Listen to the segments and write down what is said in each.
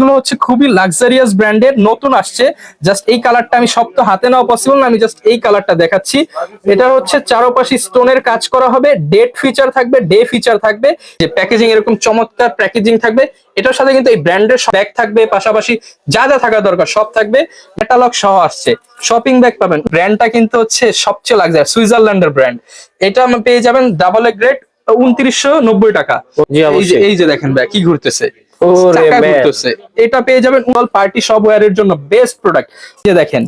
এগুলো হচ্ছে খুবই লাক্সারিয়াস ব্র্যান্ডের নতুন আসছে। জাস্ট এই কালারটা আমি সব তো হাতে নেওয়া পসিবল না আমি জাস্ট এই কালারটা দেখাচ্ছি। এটা হচ্ছে চারোপাশে স্টোনের কাজ করা হবে ডেট ফিচার থাকবে ডে ফিচার থাকবে। যে প্যাকেজিং এরকম চমৎকার প্যাকেজিং থাকবে এটার সাথে কিন্তু এই ব্র্যান্ডের ব্যাগ থাকবে পাশাপাশি যা যা থাকা দরকার সব থাকবে। ক্যাটালগ সহ আসছে। শপিং ব্যাগ পাবেন। ব্র্যান্ডটা কিন্তু হচ্ছে সবচেয়ে লাক্সারি সুইজারল্যান্ডের ব্র্যান্ড এটা পেয়ে যাবেন ডাবল এ গ্রেড উনত্রিশশো নব্বই টাকা। এই যে দেখেন ব্যাগ কি ঘুরতেছে। এটা পেয়ে যাবেন পার্টি সব ওয়্যারের জন্য বেস্ট প্রোডাক্ট। যে দেখেন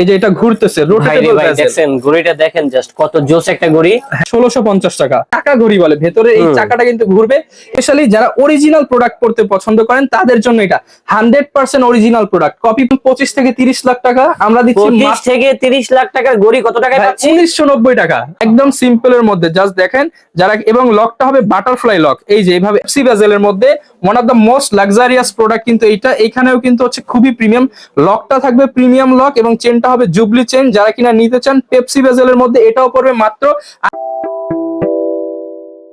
এই যে এটা ঘুরতেছে রোটেটেবল ভাই দেখছেন ঘড়িটা দেখেন জাস্ট কত জোস একটা ঘড়ি। ষোলোশো পঞ্চাশ টাকা। ঘড়ি বলে ভেতরে এই চাকাটা কিন্তু ঘুরবে। স্পেশালি যারা অরিজিনাল প্রোডাক্ট পড়তে পছন্দ করেন তাদের জন্য এটা। Hundred percent original product copy পঁচিশ থেকে তিরিশ লাখ টাকা। আমরা দিচ্ছি পঁচিশ থেকে তিরিশ লাখ টাকার ঘড়ি কত টাকায় পাচ্ছি নব্বই টাকা। একদম সিম্পল এর মধ্যে জাস্ট দেখেন। যারা এবং লকটা হবে বাটারফ্লাই লক এই যে এইভাবে সি বেজেলের মধ্যে one of the most luxurious product কিন্তু এইটা। এখানেও কিন্তু হচ্ছে খুবই প্রিমিয়াম লকটা থাকবে প্রিমিয়াম লক এবং চেনটা হবে জুবলি চেন যারা কিনা নিতে চান পেপসি বেজেলের মধ্যে এটাও পড়বে মাত্র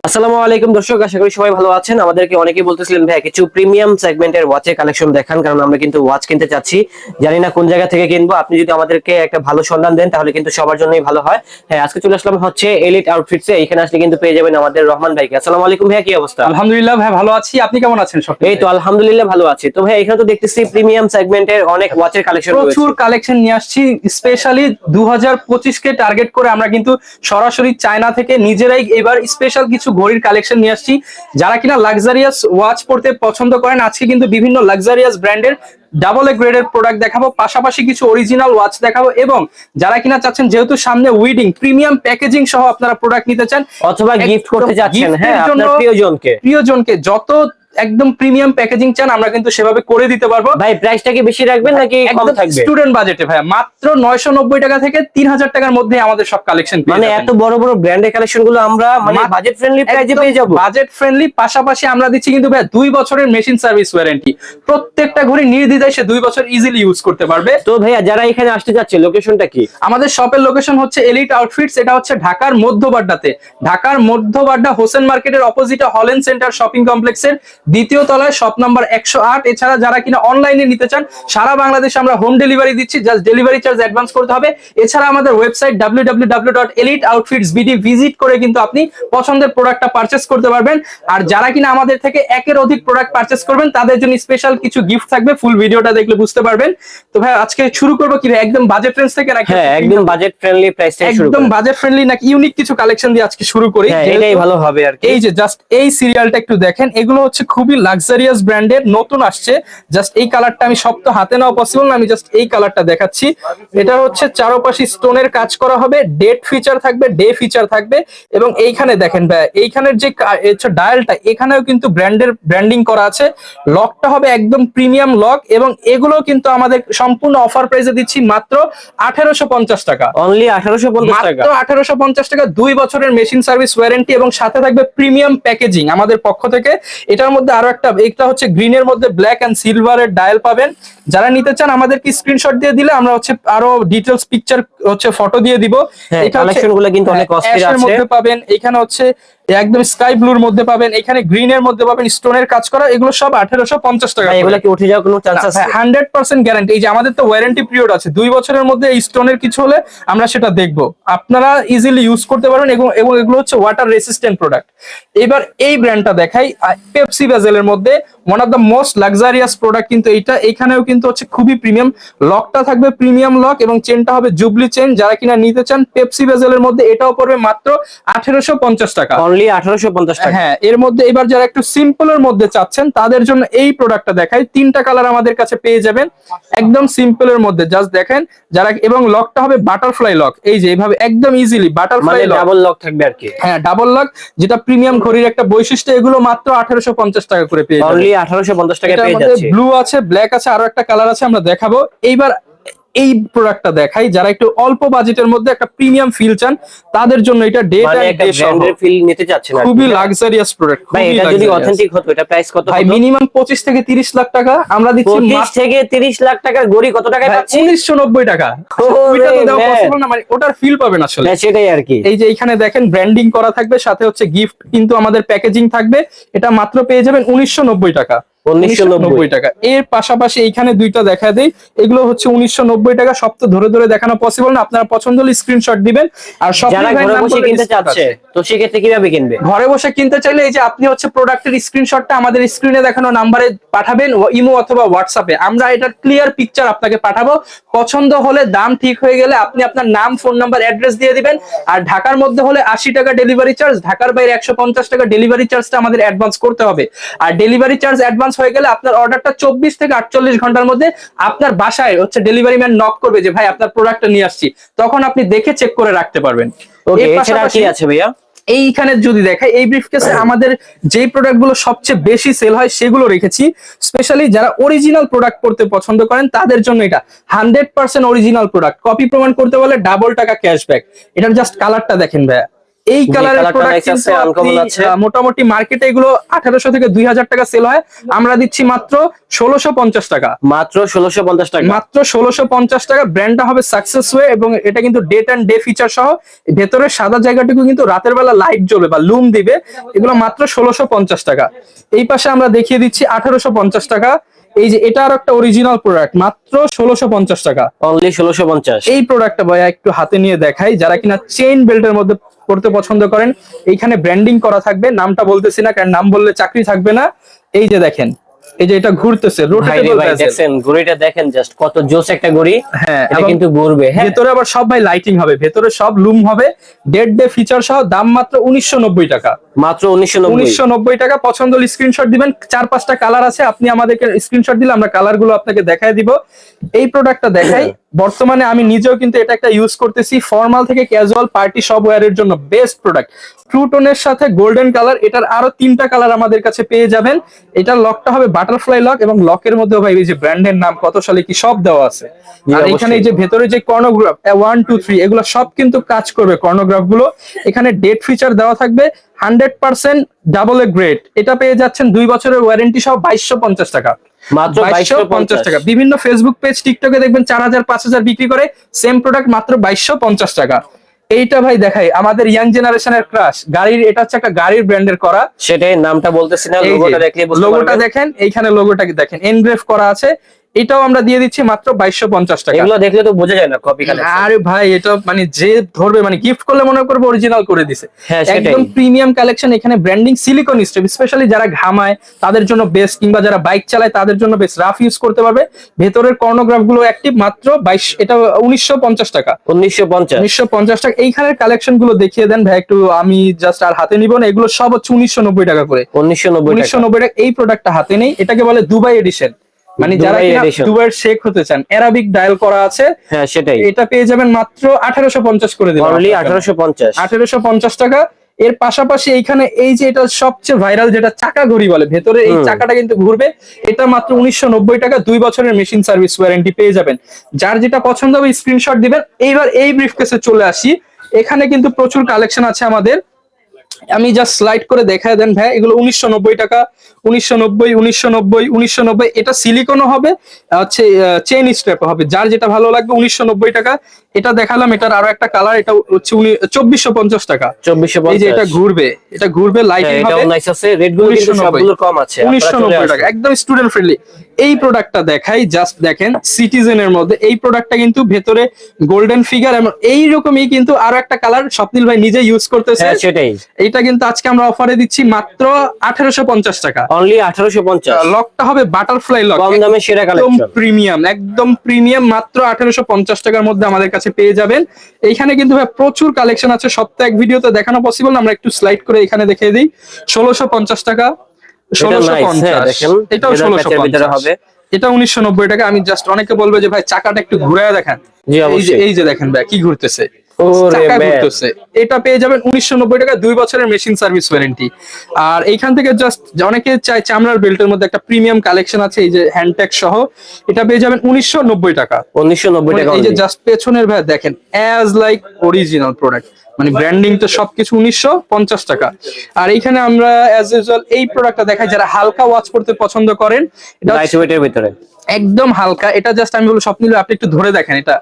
আসসালামু আলাইকুম দর্শক আশা করি সবাই ভালো আছেন। আমাদেরকে অনেকেই বলতেছিলেন ভাই কিছু প্রিমিয়াম সেগমেন্টের ওয়াচের কালেকশন দেখান কারণ আমরা কিন্তু ওয়াচ কিনতে চাচ্ছি। জানি না কোন জায়গা থেকে কিনবো। আপনি যদি আমাদেরকে একটা ভালো সন্ধান দেন তাহলে কিন্তু সবার জন্যই ভালো হয়। হ্যাঁ আজকে চলে আসলাম হচ্ছে এলিট আউটফিটসে এখানে আসলে কিন্তু পেয়ে যাবেন আমাদের রহমান ভাইকে। আসসালামু আলাইকুম ভাইয়া কি অবস্থা? আলহামদুলিল্লাহ ভাই ভালো আছি। আপনি কেমন আছেন সব এই তো আলহামদুলিল্লাহ ভালো আছি। তো ভাই এখানে তো দেখতেছি প্রিমিয়াম সেগমেন্টের অনেক ওয়াচের কালেকশন প্রচুর কালেকশন নিয়ে আসছি স্পেশালি দু হাজার পঁচিশ কে টার্গেট করে আমরা কিন্তু সরাসরি চায়না থেকে নিজেরাই এবার স্পেশাল কিছু ঘড়ির কালেকশন নিয়ে আসছি। যারা কিনা লাক্সারিয়াস ওয়াচ পড়তে পছন্দ করেন আজকে কিন্তু বিভিন্ন লাক্সারিয়াস ব্র্যান্ডের ডাবল এ গ্রেডের প্রোডাক্ট দেখাবো। পাশাপাশি কিছু অরিজিনাল ওয়াচ দেখাবো এবং যারা কিনা চাচ্ছেন যেহেতু সামনে উইডিং প্রিমিয়াম প্যাকেজিং সহ আপনারা প্রোডাক্ট নিতে চান অথবা গিফট করতে চাচ্ছেন হ্যাঁ আপনার প্রিয়জনকে। প্রিয়জনকে যত একদম প্রিমিয়াম প্যাকেজিং চান আমরা কিন্তু সেভাবে করে দিতে পারব। ভাই প্রাইসটা কি বেশি রাখবেন নাকি কম থাকবে? স্টুডেন্ট বাজেটে ভাই মাত্র নয়শো নব্বই টাকা থেকে তিন হাজার টাকার মধ্যে আমাদের সব কালেকশন মানে এত বড় বড় ব্র্যান্ডের কালেকশনগুলো আমরা মানে বাজেট ফ্রেন্ডলি প্রাইসে পেয়ে যাব। বাজেট ফ্রেন্ডলি পাশাপাশি আমরা দিচ্ছি কিন্তু ভাই দুই বছরের মেশিন সার্ভিস ওয়ারেন্টি প্রত্যেকটা ঘড়ি নির্দ্বিধায় সে দুই বছর ইজিলি ইউজ করতে পারবে। তো ভাইয়া যারা এখানে আসতে যাচ্ছে লোকেশনটা কি? আমাদের শপের লোকেশন হচ্ছে এলিট আউটফিটস এটা হচ্ছে ঢাকার মধ্যবাড্ডাতে ঢাকার মধ্যবাড্ডা হোসেন মার্কেটের অপোজিটে হলেন সেন্টার শপিং কমপ্লেক্সের দ্বিতীয় তলায় শপ নাম্বার একশো আট। এছাড়া যারা কিনা অনলাইনে নিতে চান সারা বাংলাদেশে আমরা হোম ডেলিভারি দিচ্ছি জাস্ট ডেলিভারি চার্জ অ্যাডভান্স করতে হবে। এছাড়া আমাদের website W W W dot elite outfits BD visit করে কিন্তু আপনি পছন্দের প্রোডাক্টটা পারচেস করতে পারবেন। আর যারা কিনা আমাদের থেকে একের অধিক প্রোডাক্ট পারচেস করবেন তাদের জন্য স্পেশাল কিছু গিফট থাকবে। ফুল ভিডিওটা দেখলে বুঝতে পারবেন। তো ভাই আজকে শুরু করব কি? একদম বাজেট রেঞ্জ থেকে নাকি হ্যাঁ একদম বাজেট ফ্রেন্ডলি প্রাইস থেকে শুরু একদম বাজেট ফ্রেন্ডলি নাকি ইউনিক কিছু কালেকশন দিয়ে আজকে শুরু করি। হ্যাঁ এটাই ভালো হবে আর কি। এই যে জাস্ট এই সিরিয়ালটা একটু দেখেন এগুলো হচ্ছে খুবই লাক্সারিয়াস ব্র্যান্ডের নতুন আসছে। জাস্ট এই কালারটা আমি সব তো হাতে নেওয়া পসিবল না আমি জাস্ট এই কালারটা দেখাচ্ছি। এটা হচ্ছে চারোপাশে স্টোনের কাজ করা হবে ডেট ফিচার থাকবে ডে ফিচার থাকবে। এবং এইখানে দেখেন ভাই এইখানের যে ডায়ালটা এখানেও কিন্তু ব্র্যান্ডের ব্র্যান্ডিং করা আছে। লকটা হবে একদম প্রিমিয়াম লক এবং এগুলো কিন্তু আমাদের সম্পূর্ণ অফার প্রাইসে দিচ্ছি মাত্র আঠেরোশো পঞ্চাশ টাকা। অনলি আঠারোশো পঞ্চাশ টাকা। মাত্র আঠারোশো পঞ্চাশ টাকা দুই বছরের মেশিন সার্ভিস ওয়ারেন্টি এবং সাথে থাকবে প্রিমিয়াম প্যাকেজিং আমাদের পক্ষ থেকে। এটার মধ্যে আরও একটা এটা হচ্ছে গ্রিন এর মধ্যে ব্ল্যাক এন্ড সিলভারের ডায়াল পাবেন। যারা নিতে চান আমাদেরকে স্ক্রিনশট দিয়ে দিলে আমরা হচ্ছে আরও ডিটেলস পিকচার হচ্ছে ফটো দিয়ে দিব। এই এটা হচ্ছে- গুলো কিন্তু অনেক হ্যাঁ, মধ্যে পাবেন। এখানে হচ্ছে একদম স্কাই ব্লুর মধ্যে পাবেন এখানে গ্রিনের মধ্যে পাবেন স্টোনের কাজ করা এগুলো সব আঠারোশো পঞ্চাশ টাকা। এগুলা কি উঠে যাওয়ার কোনো চান্স আছে? হান্ড্রেড পার্সেন্ট গ্যারান্টি এই যে আমাদের তো ওয়ারেন্টি পিরিয়ড আছে দুই বছরের মধ্যে এই স্টোনের কিছু হলে আমরা সেটা দেখব। আপনারা ইজিলি ইউজ করতে পারবেন এবং এবং এগুলো হচ্ছে ওয়াটার রেসিস্ট্যান্ট প্রোডাক্ট এবার এই ব্র্যান্ডটা দেখাই পেপসি বেজেলের মধ্যে one of the most luxurious product কিন্তু এইটা। এখানেও কিন্তু হচ্ছে খুবই প্রিমিয়াম লকটা থাকবে প্রিমিয়াম লক এবং চেনটা হবে জুবলি চেন যারা কিনা নিতে চান পেপসি বেজেলের মধ্যে এটাও পড়বে মাত্র আঠেরোশো পঞ্চাশ টাকা। অনলি টাকা। হ্যাঁ এর মধ্যে এবার যারা একটু সিম্পলের মধ্যে চাচ্ছেন তাদের জন্য এই প্রোডাক্টটা দেখাই। তিনটা কালার আমাদের কাছে পেয়ে যাবেন একদম সিম্পলের মধ্যে। জাস্ট দেখেন যারা এবং লকটা হবে বাটারফ্লাই লক এই যে এইভাবে একদম easily butterfly lock double lock থাকবে আর কি। হ্যাঁ ডাবল লক যেটা প্রিমিয়াম ঘড়ির একটা বৈশিষ্ট্য এগুলো মাত্র আঠারোশো পঞ্চাশ টাকা করে পেয়ে যাবেন। অনলি আঠারোশো পঞ্চাশ টাকা পেয়ে যাচ্ছে। ব্লু আছে ব্ল্যাক আছে আরও একটা কালার আছে আমরা দেখাবো। এইবার এই প্রোডাক্টটা দেখাই। যারা একটু অল্প বাজেটের মধ্যে একটা প্রিমিয়াম ফিল চান তাদের জন্য এটা ডে ব্র্যান্ডের ফিল নিতে চাচ্ছেন। খুবই লাক্সারিয়াস প্রোডাক্ট ভাই এটা যদি অথেন্টিক হতো এটা প্রাইস কত ভাই মিনিমাম পঁচিশ থেকে তিরিশ লাখ টাকা। আমরা দিচ্ছি পঁচিশ থেকে তিরিশ লাখ টাকার গড়ি কত টাকায় পাচ্ছি উনিশশো নব্বই টাকা। ওরে ওইটা তো দেওয়া পসিবল না মানে ওটার ফিল পাবেন আসলে। হ্যাঁ, সেটাই আর কি। এই যে এখানে দেখেন ব্র্যান্ডিং করা থাকবে সাথে হচ্ছে গিফট কিন্তু আমাদের প্যাকেজিং থাকবে। এটা মাত্র পেয়ে যাবেন উনিশশো নব্বই টাকা। উনিশশো টাকা। এর পাশাপাশি এইখানে দুইটা দেখা দেই। এগুলো হচ্ছে উনিশশো নব্বই টাকা। সব তো ধরে ধরে দেখানো পসিবল না। আপনারা পছন্দ হলে স্ক্রিনশট দিবেন। আর সব কিনতে চাচ্ছে তো সেক্ষেত্রে কীভাবে কিনবে? ঘরে বসে কিনতে চাইলে এই যে আপনি হচ্ছে প্রোডাক্টের স্ক্রিনশটটা আমাদের স্ক্রিনে দেখানো নাম্বারে পাঠাবেন ইমো অথবা হোয়াটসঅ্যাপে আমরা এটার ক্লিয়ার পিকচার আপনাকে পাঠাবো। পছন্দ হলে দাম ঠিক হয়ে গেলে আপনি আপনার নাম ফোন নাম্বার অ্যাড্রেস দিয়ে দিবেন। আর ঢাকার মধ্যে হলে আশি টাকা ডেলিভারি চার্জ ঢাকার বাইরে একশো পঞ্চাশ টাকা ডেলিভারি চার্জটা আমাদের অ্যাডভান্স করতে হবে। আর ডেলিভারি চার্জ অ্যাডভান্স হয়ে গেলে আপনার অর্ডারটা চব্বিশ থেকে আটচল্লিশ ঘণ্টার মধ্যে আপনার বাসায় হচ্ছে ডেলিভারি ম্যান নক করবে যে ভাই আপনার প্রোডাক্টটা নিয়ে আসছি। তখন আপনি দেখে চেক করে রাখতে পারবেন। কি আছে ভাইয়া? এইখানে যদি দেখাই এই ব্রিফকেসে আমাদের যেই প্রোডাক্টগুলো সবচেয়ে বেশি সেল হয় সেগুলো রেখেছি। স্পেশালি যারা অরিজিনাল প্রোডাক্ট পড়তে পছন্দ করেন তাদের জন্য এটা। Hundred percent original product copy প্রমাণ করতে বলে ডাবল টাকা ক্যাশব্যাক এটার জাস্ট কালারটা দেখেন ভাইয়া। এই কালারের প্রোডাক্ট আছে। মোটামুটি মার্কেটে এগুলো আঠারোশো থেকে দুই হাজার টাকা সেল হয়। আমরা দিচ্ছি মাত্র ষোলোশো পঞ্চাশ টাকা। মাত্র ষোলোশো পঞ্চাশ টাকা। মাত্র ষোলোশো পঞ্চাশ টাকা। ব্র্যান্ডটা হবে সাকসেস ওয়ে এবং এটা কিন্তু ডেট অ্যান্ড ডে ফিচার সহ। ভেতরের সাদা জায়গাটুকু কিন্তু রাতের বেলা লাইট জ্বলবে বা লুম দিবে। এগুলো মাত্র ষোলোশো পঞ্চাশ টাকা। এই পাশে আমরা দেখিয়ে দিচ্ছি আঠারোশো পঞ্চাশ টাকা। এই যে এটা আর একটা অরিজিনাল প্রোডাক্ট মাত্র ষোলোশো পঞ্চাশ টাকা। অনলি ষোলোশো পঞ্চাশ। এই প্রোডাক্টটা ভাইয়া একটু হাতে নিয়ে দেখাই যারা কিনা চেইন বেল্টের মধ্যে পড়তে পছন্দ করেন এইখানে ব্র্যান্ডিং করা থাকবে নামটা বলতেছি না কারণ নাম বললে চাকরি থাকবে না। এই যে দেখেন এই যে এটা ঘুরতেছে রোটেটেবল ভাই দেখেন জাস্ট কত জোস একটা ঘড়ি। হ্যাঁ এটা কিন্তু ঘুরবে হ্যাঁ। ভেতরে আবার সব ভাই লাইটিং হবে ভেতরে সব লুম হবে ডেড ডে ফিচার সহ দাম মাত্র উনিশশো নব্বই টাকা। মাত্র উনিশশো নব্বই। টাকা পছন্দ স্ক্রিনশট দিবেন। চার পাঁচটা কালার আছে আপনি আমাদেরকে স্ক্রিনশট দিলে আমরা কালারগুলো আপনাকে দেখায় দিব। এই প্রোডাক্টটা দেখাই। বর্তমানে আমি নিজেও কিন্তু এটা একটা ইউজ করতেছি। ফর্মাল থেকে ক্যাজুয়াল পার্টি সব ওয়ারের জন্য বেস্ট প্রোডাক্ট ট্রু টোনের সাথে গোল্ডেন কালার এটার আরও তিনটা কালার আমাদের কাছে পেয়ে যাবেন। এটার লকটা হবে বাটারফ্লাই লক এবং লকের মধ্যে ভাই এই যে ব্র্যান্ডের নাম কত সালে কি সব দেওয়া আছে। আর এখানে এই যে ভেতরে যে কর্নোগ্রাফ ওয়ান টু থ্রি এগুলো সব কিন্তু কাজ করবে কর্নোগ্রাফগুলো। এখানে ডেট ফিচার দেওয়া থাকবে। Hundred percent double A grade এটা পেয়ে যাচ্ছেন দুই বছরের ওয়ারেন্টি সহ বাইশশো পঞ্চাশ টাকা। মাত্র বাইশশো পঞ্চাশ। টাকা। বিভিন্ন ফেসবুক পেজ টিকটকে দেখবেন চার হাজার পাঁচ হাজার বিক্রি করে সেম প্রোডাক্ট মাত্র বাইশশো পঞ্চাশ টাকা। এইটা ভাই দেখাই আমাদের ইয়াং জেনারেশনের ক্রাশ গাড়ির এটা হচ্ছে একটা গাড়ির ব্র্যান্ডের করা। সেটাই নামটা বলতেছি না লোগোটা দেখলে লোগোটা দেখেন এইখানে লোগোটাকে দেখেন। এনগ্রেভ করা আছে। এটাও আমরা দিয়ে দিচ্ছি মাত্র বাইশশো পঞ্চাশ টাকা। এগুলো দেখলে তো বোঝা যায় না কপি আরে ভাই এটা মানে যে ধরবে মানে গিফট করলে মনে করবে অরিজিনাল করে দিছে। হ্যাঁ, একদম প্রিমিয়াম কালেকশন এখানে ব্র্যান্ডিং সিলিকন স্টেপ স্পেশালি যারা ঘামায় তাদের জন্য বেস্ট কিংবা যারা বাইক চালায় তাদের জন্য বেস্ট রাফ ইউজ করতে পারবে। ভেতরের কর্নোগ্রাফগুলো অ্যাক্টিভ মাত্র বাইশ এটা উনিশশো পঞ্চাশ টাকা। উনিশশো পঞ্চাশ। উনিশশো পঞ্চাশ টাকা। এইখানের কালেকশনগুলো দেখিয়ে দেন ভাই একটু আমি জাস্ট আর হাতে নিব না এগুলো সব হচ্ছে উনিশশো নব্বই টাকা করে। উনিশশো নব্বই উনিশশো নব্বই টাকা এই প্রোডাক্টটা হাতে নেই এটাকে বলে দুবাই এডিশন মানে যারা। দুবাইয়ের শেখ হতে চান অ্যারাবিক ডায়াল করা আছে হ্যাঁ সেটাই। এটা পেয়ে যাবেন মাত্র আঠারোশো পঞ্চাশ করে দিলাম অনলি আঠারোশো পঞ্চাশ। আঠারোশো পঞ্চাশ টাকা। এর পাশাপাশি এইখানে এই যে এটা সবচেয়ে ভাইরাল যেটা চাকা ঘড়ি বলে ভেতরে এই চাকাটা কিন্তু ঘুরবে। এটা মাত্র উনিশশো নব্বই টাকা দুই বছরের মেশিন সার্ভিস ওয়ারেন্টি পেয়ে যাবেন। যার যেটা পছন্দ হবে স্ক্রিনশট দিবেন। এইবার এই ব্রিফকেসে চলে আসি। এখানে কিন্তু প্রচুর কালেকশন আছে আমাদের। আমি জাস্ট স্লাইড করে দেখায় দেন ভাই এগুলো উনিশশো নব্বই টাকা উনিশশো নব্বই উনিশশো নব্বই উনিশশো নব্বই এটা সিলিকনও হবে হচ্ছে চেন স্ট্র্যাপ হবে। যার যেটা ভালো লাগবে উনিশশো নব্বই টাকা। এটা দেখালাম এটার আরও একটা কালার এটা হচ্ছে চব্বিশশো পঞ্চাশ টাকা। চব্বিশশো এই যে এটা ঘুরবে এটা ঘুরবে হ্যাঁ, লাইটিং এটাও হবে। নাইস আছে। রেটগুলো কিন্তু 1990 সবগুলোর কম উনিশশো নব্বই টাকা একদম স্টুডেন্ট ফ্রেন্ডলি এই প্রোডাক্টটা দেখাই জাস্ট দেখেন সিটিজেনের মধ্যে। এই প্রোডাক্টটা কিন্তু ভেতরে গোল্ডেন ফিগার এবং এইরকমই কিন্তু আরও একটা কালার স্বপ্নিল ভাই নিজে ইউজ করতেছে। হ্যাঁ সেটাই। এটা কিন্তু আজকে আমরা অফারে দিচ্ছি মাত্র আঠারোশো পঞ্চাশ টাকা। অনলি আঠারোশো পঞ্চাশ। লকটা হবে বাটারফ্লাই লক কম দামে সেরা একদম প্রিমিয়াম একদম প্রিমিয়াম মাত্র আঠারোশো পঞ্চাশ টাকার মধ্যে আমাদের কাছে পেয়ে যাবেন। এইখানে কিন্তু ভাই প্রচুর কালেকশন আছে সপ্তাহে এক ভিডিওতে দেখানো পসিবল না আমরা একটু স্লাইড করে এখানে দেখিয়ে দিই। ষোলোশো পঞ্চাশ টাকা। হ্যাঁ। এটাও ষোলোশো হবে। এটা উনিশশো নব্বই টাকা। আমি জাস্ট অনেকে বলবে যে ভাই চাকাটা একটু ঘুরে দেখেন। এই যে এই যে দেখেন ভাই কি ঘুরতেছে। এটা পেয়ে যাবেন উনিশশো নব্বই টাকা দুই বছরের মেশিন সার্ভিস ওয়ারেন্টি আর এইখান থেকে জাস্ট অনেকে চায় চামড়ার বেল্টের মধ্যে একটা প্রিমিয়াম কালেকশন আছে এই যে হ্যান্ডট্যাগ সহ। এটা পেয়ে যাবেন উনিশশো নব্বই টাকা। উনিশশো নব্বই টাকা এই যে জাস্ট পেছনের ভাই দেখেন অ্যাজ লাইক অরিজিনাল প্রোডাক্ট মানে ব্র্যান্ডিং তো সবকিছু উনিশশো পঞ্চাশ টাকা। আর এইখানে আমরা অ্যাজ ইউজুয়াল এই প্রোডাক্টটা দেখাই যারা হালকা ওয়াচ করতে পছন্দ করেন এটা ভিতরে। একদম হালকা। এটা জাস্ট আমি বলব সব মিলে আপনি একটু ধরে দেখেন এটা।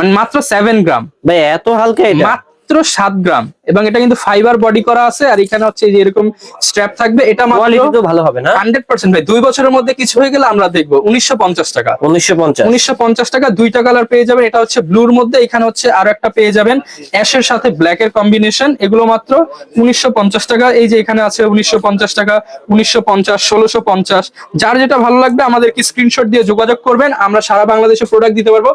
মানে মাত্র সেভেন গ্রাম ভাই এত হালকা এটা। মাত্র মাত্র সাত গ্রাম। এবং এটা কিন্তু ফাইবার বডি করা আছে আর এখানে হচ্ছে যে এরকম স্ট্র্যাপ থাকবে এটা মাত্র ভালো হবে না। হান্ড্রেড পার্সেন্ট ভাই। দুই বছরের মধ্যে কিছু হয়ে গেলে আমরা দেখব। উনিশশো পঞ্চাশ টাকা। উনিশশো পঞ্চাশ। উনিশশো পঞ্চাশ টাকা দুইটা কালার পেয়ে যাবেন। এটা হচ্ছে ব্লুর মধ্যে এখানে হচ্ছে আরও একটা পেয়ে যাবেন। অ্যাশের সাথে ব্ল্যাক এর কম্বিনেশন এগুলো মাত্র উনিশশো পঞ্চাশ টাকা। এই যে এখানে আছে উনিশশো পঞ্চাশ টাকা উনিশশো পঞ্চাশ ষোলোশো পঞ্চাশ। যার যেটা ভালো লাগবে আমাদেরকে স্ক্রিনশট দিয়ে যোগাযোগ করবেন। আমরা সারা বাংলাদেশে প্রোডাক্ট দিতে পারব।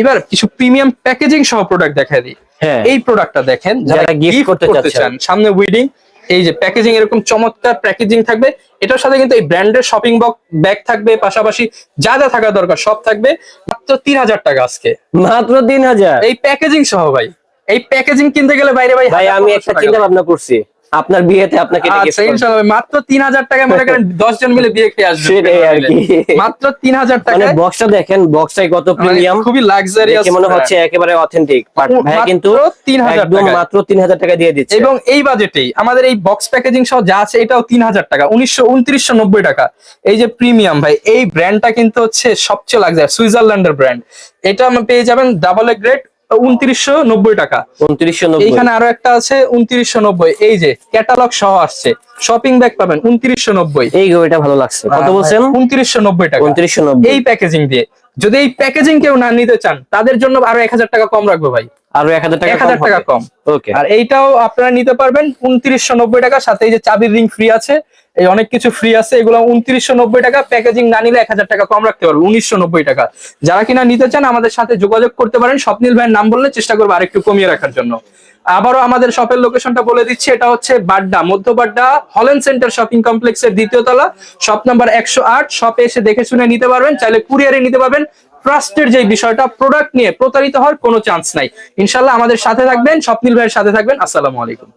এবার কিছু প্রিমিয়াম প্যাকেজিং সহ প্রোডাক্ট দেখায় দিই। এই প্রোডাক্টটা দেখেন যারা গিফট করতে। চান সামনে উইডিং এই যে প্যাকেজিং এরকম চমৎকার প্যাকেজিং থাকবে। এটার সাথে কিন্তু এই ব্র্যান্ডের শপিং বক্স ব্যাগ থাকবে পাশাপাশি যা যা থাকা দরকার সব থাকবে। মাত্র তিন হাজার টাকা আজকে। মাত্র তিন হাজার। এই প্যাকেজিং সহ ভাই। এই প্যাকেজিং কিনতে গেলে বাইরে ভাই ভাই আমি একটা চিন্তা ভাবনা করছি। আপনার বিয়েতে আপনাকে আচ্ছা। ইনশাআল্লাহ মাত্র তিন হাজার টাকায় মনে করেন দশ জন মিলে বিয়ে খেয়ে আসবে সেটাই আর কি। মাত্র তিন হাজার মানে বক্সটা দেখেন বক্সটাই কত মানে প্রিমিয়াম খুবই লাক্সারিয়াস মনে হচ্ছে একেবারে অথেন্টিক ভাই কিন্তু তিন হাজার একদম টাকা মাত্র তিন হাজার টাকা দিয়ে দিচ্ছে। এবং এই বাজেটেই আমাদের এই বক্স প্যাকেজিং সহ যা আছে এটাও তিন হাজার টাকা। উনিশশো উনত্রিশশো নব্বই টাকা। এই যে প্রিমিয়াম ভাই এই ব্র্যান্ডটা কিন্তু হচ্ছে সবচেয়ে লাগছে সুইজারল্যান্ডের ব্র্যান্ড এটা আমরা পেয়ে যাবেন ডাবল এ গ্রেড উনত্রিশশো নব্বই টাকা। উনত্রিশশো এইখানে আরও একটা আছে উনত্রিশশো নব্বই। এই যে ক্যাটালগ সহ আসছে। শপিং ব্যাগ পাবেন উনত্রিশশো নব্বই। এই ঘড়িটা ভালো লাগছে। কত বলছেন? উনত্রিশশো নব্বই টাকা। উনত্রিশশো নব্বই। এই প্যাকেজিং দিয়ে। যদি এই প্যাকেজিং কেউ না নিতে চান তাদের জন্য আরও এক হাজার টাকা কম রাখব ভাই। আরও এক হাজার টাকা এক হাজার টাকা কম। ওকে আর এইটাও আপনারা নিতে পারবেন উনত্রিশশো নব্বই টাকা। সাথে এই যে চাবির রিং ফ্রি আছে এই অনেক কিছু ফ্রি আছে, এগুলো উনত্রিশশো নব্বই টাকা প্যাকেজিং না নিলে এক হাজার টাকা কম রাখতে পারব, উনিশশো নব্বই টাকা। যারা কিনা নিতে চান, আমাদের সাথে যোগাযোগ করতে পারেন। স্বপ্নিল ভাইয়ের নাম বললে চেষ্টা করব আরেকটু কমিয়ে রাখার জন্য। আবারও আমাদের শপের লোকেশনটা বলে দিচ্ছি, এটা হচ্ছে বাড্ডা, মধ্য বাড্ডা, হলেন সেন্টার শপিং কমপ্লেক্সের দ্বিতীয় তলা শপ নাম্বার একশো আট শপে এসে দেখে শুনে নিতে পারবেন, চাইলে কুরিয়ারে নিতে পারবেন। ট্রাস্টের যে বিষয়টা প্রোডাক্ট নিয়ে প্রতারিত হওয়ার কোনো চান্স নাই। ইনশাল্লাহ আমাদের সাথে থাকবেন, স্বপ্নিল ভাইয়ের সাথে থাকবেন, আসসালামু আলাইকুম।